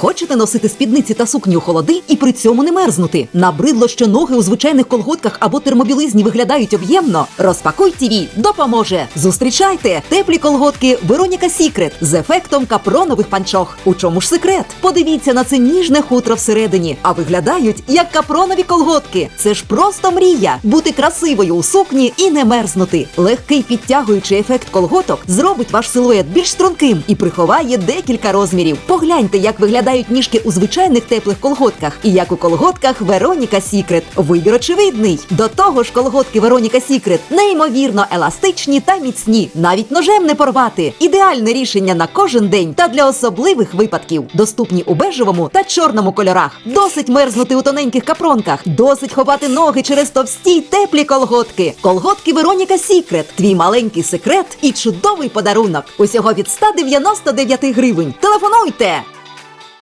Хочете носити спідниці та сукні у холоди і при цьому не мерзнути? Набридло, що ноги у звичайних колготках або термобілизні виглядають об'ємно? Розпакуй ТІВІ допоможе. Зустрічайте теплі колготки Вероніка Сікрет з ефектом капронових панчох. У чому ж секрет? Подивіться на це ніжне хутро всередині, а виглядають як капронові колготки. Це ж просто мрія бути красивою у сукні і не мерзнути. Легкий підтягуючий ефект колготок зробить ваш силует більш струнким і приховає декілька розмірів. Погляньте, як виглядають ніжки у звичайних теплих колготках і як у колготках Вероніка Сікрет. Вибір очевидний. До того ж, колготки Вероніка Сікрет неймовірно еластичні та міцні, навіть ножем не порвати. Ідеальне рішення на кожен день та для особливих випадків. Доступні у бежевому та чорному кольорах. Досить мерзнути у тоненьких капронках, досить ховати ноги через товсті теплі колготки. Колготки Вероніка Сікрет. Твій маленький секрет і чудовий подарунок. Усього від 199 гривень. Телефонуйте!